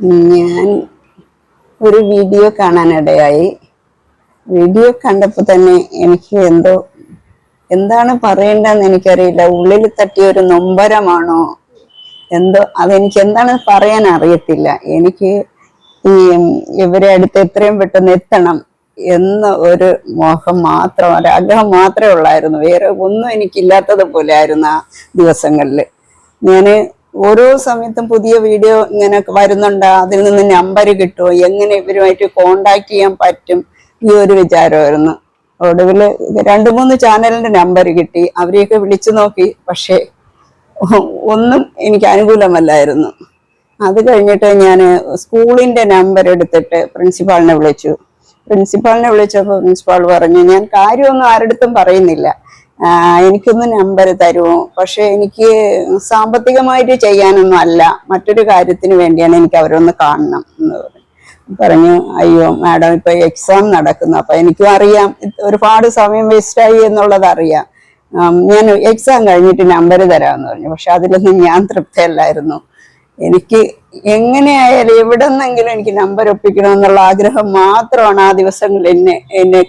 ഞാൻ ഒരു വീഡിയോ കാണാനിടയായി. വീഡിയോ കണ്ടപ്പോൾ തന്നെ എനിക്ക് എന്തോ എന്താണ് പറയേണ്ടതെന്ന് എനിക്കറിയില്ല. ഉള്ളിൽ തട്ടിയ ഒരു നൊമ്പരമാണോ? എന്തോ അതെനിക്ക് എന്താണ് പറയാൻ അറിയത്തില്ല. എനിക്ക് ഈ ഇവരെ അടുത്ത് എത്രയും പെട്ടെന്ന് എത്തണം എന്ന ഒരു മോഹം മാത്രം ഒരാഗ്രഹം മാത്രമേ ഉള്ളായിരുന്നു. വേറെ ഒന്നും എനിക്കില്ലാത്തതുപോലെ ആയിരുന്നു ആ ദിവസങ്ങളിൽ. ഞാൻ ഓരോ സമയത്തും പുതിയ വീഡിയോ ഇങ്ങനെ വരുന്നുണ്ട്. അതിൽ നിന്ന് നമ്പർ കിട്ടുമോ? എങ്ങനെ ഇവരുമായിട്ട് കോണ്ടാക്ട് ചെയ്യാൻ പറ്റും? ഈ ഒരു വിചാരമായിരുന്നു. ഒടുവിൽ രണ്ട് മൂന്ന് ചാനലിന്റെ നമ്പർ കിട്ടി. അവരെയൊക്കെ വിളിച്ചു നോക്കി. പക്ഷേ ഒന്നും എനിക്ക് അനുകൂലമല്ലായിരുന്നു. അത് കഴിഞ്ഞിട്ട് ഞാൻ സ്കൂളിന്റെ നമ്പർ എടുത്തിട്ട് പ്രിൻസിപ്പാളിനെ വിളിച്ചു. പ്രിൻസിപ്പാളിനെ വിളിച്ചപ്പോൾ പ്രിൻസിപ്പാൾ പറഞ്ഞു ഞാൻ കാര്യമൊന്നും ആരുടെടുത്തും പറയുന്നില്ല. എനിക്കൊന്ന് നമ്പർ തരുമോ പക്ഷെ എനിക്ക് സാമ്പത്തികമായിട്ട് ചെയ്യാനൊന്നും അല്ല. മറ്റൊരു കാര്യത്തിന് വേണ്ടിയാണ് എനിക്ക് അവരൊന്ന് കാണണം എന്ന് പറഞ്ഞു. പറഞ്ഞു അയ്യോ മാഡം ഇപ്പൊ എക്സാം നടക്കുന്നു. അപ്പൊ എനിക്കും അറിയാം. ഒരുപാട് സമയം വേസ്റ്റായി എന്നുള്ളത് അറിയാം. ഞാൻ എക്സാം കഴിഞ്ഞിട്ട് നമ്പർ തരാമെന്ന് പറഞ്ഞു. പക്ഷെ അതിലൊന്നും ഞാൻ തൃപ്തിയല്ലായിരുന്നു. എനിക്ക് എങ്ങനെയായാലും എവിടെ നിന്നെങ്കിലും എനിക്ക് നമ്പർ ഒപ്പിക്കണം എന്നുള്ള ആഗ്രഹം മാത്രമാണ് ആ ദിവസങ്ങളിൽ എന്നെ എന്നെ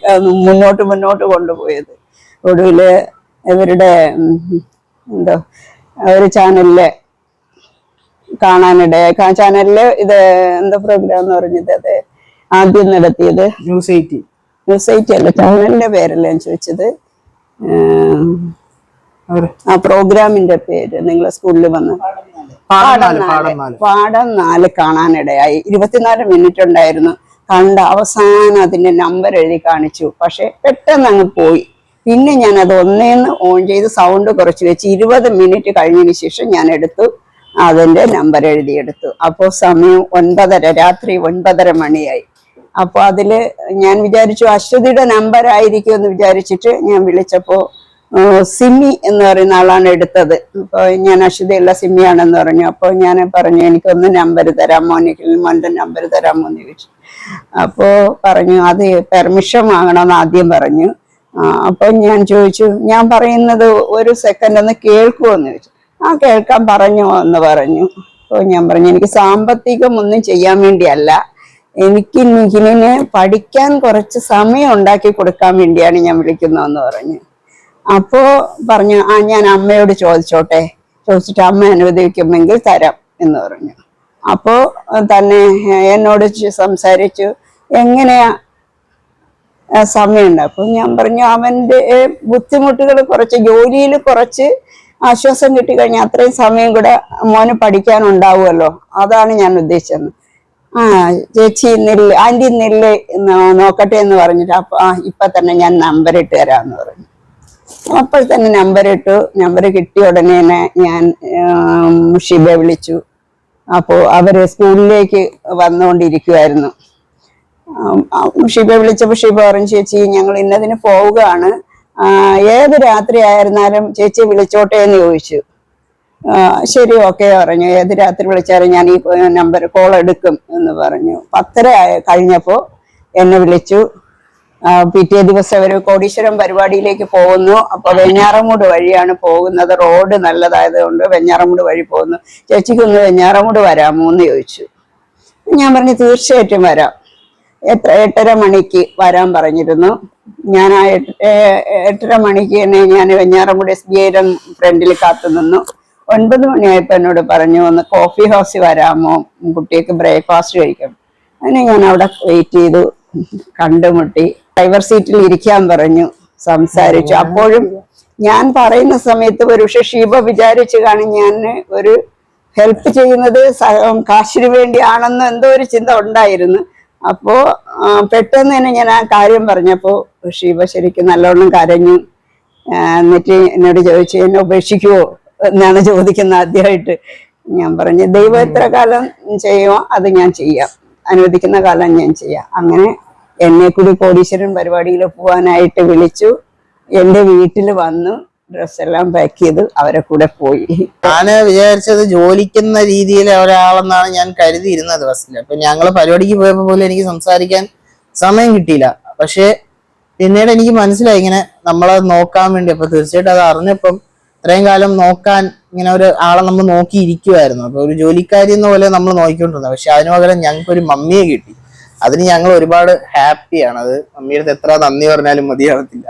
മുന്നോട്ട് മുന്നോട്ട് കൊണ്ടുപോയത്. ഒടുവിൽ ഇവരുടെ എന്തോ ഒരു ചാനലിൽ കാണാനിടയായി ചാനലിൽ ഇത് എന്താ പ്രോഗ്രാം എന്ന് പറഞ്ഞത്? അത് ആദ്യം നടത്തിയത്. ന്യൂസ് എയ്റ്റി ന്യൂസ് എയ്റ്റി അല്ല ചാനലിന്റെ പേരല്ല ഞാൻ ചോദിച്ചത്? ആ പ്രോഗ്രാമിന്റെ പേര് നിങ്ങളെ സ്കൂളിൽ വന്ന്. പാടം നാല് കാണാനിടയായി. ഇരുപത്തിനാല് മിനിറ്റ് ഉണ്ടായിരുന്നു. കണ്ട അവസാനം അതിന്റെ നമ്പർ എഴുതി കാണിച്ചു. പക്ഷെ പെട്ടെന്ന് അങ്ങ് പോയി. പിന്നെ ഞാൻ അത് ഒന്നേന്ന് ഓൺ ചെയ്ത് സൗണ്ട് കുറച്ച് വെച്ച് ഇരുപത് മിനിറ്റ് കഴിഞ്ഞതിന് ശേഷം ഞാൻ എടുത്തു അതിന്റെ നമ്പർ എഴുതിയെടുത്തു. അപ്പോൾ സമയം ഒൻപതര രാത്രി ഒൻപതര മണിയായി. അപ്പോൾ അതിൽ ഞാൻ വിചാരിച്ചു അശ്വതിയുടെ നമ്പർ ആയിരിക്കും എന്ന് വിചാരിച്ചിട്ട് ഞാൻ വിളിച്ചപ്പോൾ സിമി എന്ന് പറയുന്ന ആളാണ് എടുത്തത്. അപ്പോൾ ഞാൻ അശ്വതിയുള്ള സിമിയാണെന്ന് പറഞ്ഞു. അപ്പോൾ ഞാൻ പറഞ്ഞു എനിക്കൊന്ന് നമ്പർ തരാമോ? എനിക്ക് മോന്റെ നമ്പർ തരാമോ? എന്ന് ചോദിച്ചു. അപ്പോൾ പറഞ്ഞു അത് പെർമിഷൻ വാങ്ങണമെന്ന് ആദ്യം പറഞ്ഞു. ആ, അപ്പോൾ ഞാൻ ചോദിച്ചു ഞാൻ പറയുന്നത് ഒരു സെക്കൻഡ് ഒന്ന് കേൾക്കുമോ എന്ന് ചോദിച്ചു. ആ കേൾക്കാൻ പറഞ്ഞു എന്ന് പറഞ്ഞു. അപ്പോൾ ഞാൻ പറഞ്ഞു എനിക്ക് സാമ്പത്തികം ഒന്നും ചെയ്യാൻ വേണ്ടിയല്ല. എനിക്ക് നിഖിലിന് പഠിക്കാൻ കുറച്ച് സമയം ഉണ്ടാക്കി കൊടുക്കാൻ വേണ്ടിയാണ് ഞാൻ വിളിക്കുന്നതെന്ന് പറഞ്ഞു. അപ്പോ പറഞ്ഞു ആ ഞാൻ അമ്മയോട് ചോദിച്ചോട്ടെ. ചോദിച്ചിട്ട് അമ്മ അനുവദിക്കുമെങ്കിൽ തരാം എന്ന് പറഞ്ഞു. അപ്പോ തന്നെ എന്നോട് സംസാരിച്ചു എങ്ങനെയാ സമയമുണ്ട്. അപ്പൊ ഞാൻ പറഞ്ഞു അവന്റെ ബുദ്ധിമുട്ടുകൾ കുറച്ച് ജോലിയിൽ കുറച്ച് ആശ്വാസം കിട്ടിക്കഴിഞ്ഞാൽ അത്രയും സമയം കൂടെ മോന് പഠിക്കാനുണ്ടാവുമല്ലോ. അതാണ് ഞാൻ ഉദ്ദേശിച്ചത്. ആ ചേച്ചി നെല്ല് ആന്റി നെല്ല് നോക്കട്ടെ എന്ന് പറഞ്ഞിട്ട് അപ്പൊ ആ ഇപ്പൊ തന്നെ ഞാൻ നമ്പർ ഇട്ട് തരാമെന്ന് പറഞ്ഞു. അപ്പോൾ തന്നെ നമ്പർ ഇട്ടു. നമ്പർ കിട്ടിയ ഉടനെ തന്നെ ഞാൻ മുഷീബെ വിളിച്ചു. അപ്പോൾ അവർ സ്കൂളിലേക്ക് വന്നുകൊണ്ടിരിക്കുമായിരുന്നു ഷിബ വിളിച്ചപ്പോൾ ഷിബ പറഞ്ഞു ചേച്ചി ഞങ്ങൾ ഇന്നതിന് പോവുകയാണ്. ഏത് രാത്രി ആയിരുന്നാലും ചേച്ചി വിളിച്ചോട്ടെ എന്ന് ചോദിച്ചു. ശരി ഓക്കെ പറഞ്ഞു. ഏത് രാത്രി വിളിച്ചാലും ഞാൻ ഈ നമ്പർ കോൾ എടുക്കും എന്ന് പറഞ്ഞു. പത്തര കഴിഞ്ഞപ്പോൾ കഴിഞ്ഞപ്പോ എന്നെ വിളിച്ചു. പിറ്റേ ദിവസം ഒരു കോടീശ്വരം പരിപാടിയിലേക്ക് പോകുന്നു. അപ്പൊ വെഞ്ഞാറമൂട് വഴിയാണ് പോകുന്നത്. റോഡ് നല്ലതായത് കൊണ്ട് വെഞ്ഞാറമൂട് വഴി പോകുന്നു. ചേച്ചിക്ക് ഒന്ന് വെഞ്ഞാറമൂട് വരാമോ? എന്ന് ചോദിച്ചു. ഞാൻ പറഞ്ഞു തീർച്ചയായിട്ടും വരാം. എത്ര എട്ടര മണിക്ക് വരാൻ പറഞ്ഞിരുന്നു. ഞാൻ ആ എട്ടര മണിക്ക് തന്നെ ഞാൻ വെഞ്ഞാറമ്പുടി എസ് ബി ഐയുടെ ഫ്രണ്ടിൽ കാത്തു നിന്നു. ഒൻപത് മണിയായപ്പോൾ എന്നോട് പറഞ്ഞു ഒന്ന് കോഫി ഹൗസിൽ വരാമോ? കുട്ടിക്ക് ബ്രേക്ക്ഫാസ്റ്റ് കഴിക്കാം അങ്ങനെ ഞാൻ അവിടെ വെയിറ്റ് ചെയ്തു. കണ്ടുമുട്ടി. ഡ്രൈവർ സീറ്റിൽ ഇരിക്കാൻ പറഞ്ഞു. സംസാരിച്ചു. അപ്പോഴും ഞാൻ പറയുന്ന സമയത്ത് ഒരുപക്ഷെ ഷീബ വിചാരിച്ചു കാണും ഞാൻ ഒരു ഹെൽപ്പ് ചെയ്യുന്നത് കാശിന് വേണ്ടിയാണെന്ന് എന്തോ ഒരു ചിന്ത ഉണ്ടായിരുന്നു. അപ്പോ പെട്ടെന്ന് തന്നെ ഞാൻ ആ കാര്യം പറഞ്ഞപ്പോ ഷീബ ശരിക്കും നല്ലോണം കരഞ്ഞു. എന്നിട്ട് എന്നോട് ചോദിച്ചു എന്നെ ഉപേക്ഷിക്കുവോ എന്നാണ് ചോദിക്കുന്നത് ആദ്യമായിട്ട്. ഞാൻ പറഞ്ഞു ദൈവം എത്ര കാലം ചെയ്യുമോ അത് ഞാൻ ചെയ്യാം. അനുവദിക്കുന്ന കാലം ഞാൻ ചെയ്യാം. അങ്ങനെ എന്നെ കൂടി കോടീശ്വരൻ പരിപാടിയിൽ പോവാനായിട്ട് വിളിച്ചു. എന്റെ വീട്ടിൽ വന്നു. ഡ്രസ്സെല്ലാം പാക്ക് ചെയ്ത് അവരെ കൂടെ പോയി. ഞാൻ വിചാരിച്ചത് ജോലിക്കുന്ന രീതിയിൽ ഒരാളെന്നാണ് ഞാൻ കരുതിയിരുന്നത് ബസ്സിൽ അപ്പൊ ഞങ്ങൾ പരിപാടിക്ക് പോയപ്പോ പോലും എനിക്ക് സംസാരിക്കാൻ സമയം കിട്ടിയില്ല. പക്ഷേ പിന്നീട് എനിക്ക് മനസ്സിലായി ഇങ്ങനെ നമ്മളെ നോക്കാൻ വേണ്ടി. അപ്പൊ തീർച്ചയായിട്ടും അത് അറിഞ്ഞപ്പം ഇത്രയും കാലം നോക്കാൻ ഇങ്ങനെ ഒരു ആളെ നമ്മൾ നോക്കിയിരിക്കുമായിരുന്നു അപ്പൊ ഒരു ജോലിക്കാരി എന്ന പോലെ നമ്മൾ നോക്കിക്കൊണ്ടിരുന്നത്. പക്ഷെ അതിനു പകരം ഞങ്ങൾക്ക് ഒരു മമ്മിയെ കിട്ടി. അതിന് ഞങ്ങൾ ഒരുപാട് ഹാപ്പിയാണ് അത് മമ്മിയുടെ എത്ര നന്ദി പറഞ്ഞാലും മതിയാവത്തില്ല.